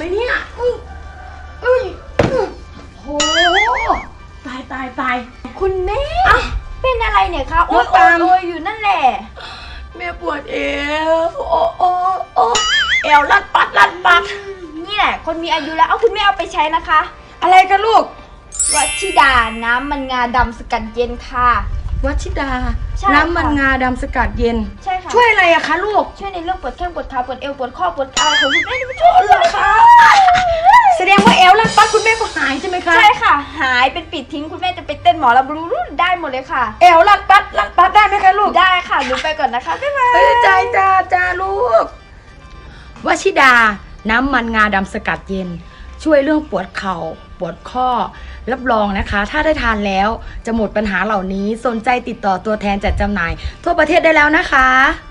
ไหมเนี่ยอุ้ยอุ้ยโหตายตายตายคุณแม่เป็นอะไรเนี่ยคะโอ๊ยน้ำโอ๊ตายลโอ๊ยอยู่นั่นแหละ แม่ปวดเอวโอ้โอ้โอ้เอวลัดปัดลัดปัด นี่แหละ คนมีอายุแล้วเอาคุณแม่เอาไปใช้นะคะ อะไรกันลูก วัชิดาน้ำมันงาดำสกัดเย็นค่ะ วัชิดา ใช่น้ำมันค่ะ งาดำสกัดเย็น ใช่ ค่ะ ช่วยอะไรอะคะลูก ช่วยในเรื่องปวดแข้งปวดขาปวดเอวปวดข้อปวดอะไรของคุณแม่นี่มันช่วยเหรอคะแสดงว่าเอวลัดปัดคุณแม่ก็หายใช่ไหมคะใช่ค่ะ หายเป็นปิดทิ้งคุณแม่จะไปเต้นหมอลำบลูได้หมดเลยค่ะ เอวลัดปัดลัดปัดได้ไหมคะลูกได้ค่ะหนูไปก่อนนะคะบ๊ายบายเอ้ยใจจ้าจ้าลูกวชิดา น้ำมันงาดำสกัดเย็น ช่วยเรื่องปวดเข่า ปวดข้อ รับรองนะคะ ถ้าได้ทานแล้วจะหมดปัญหาเหล่านี้ สนใจติดต่อตัวแทนจัดจำหน่าย ทั่วประเทศได้แล้วนะคะ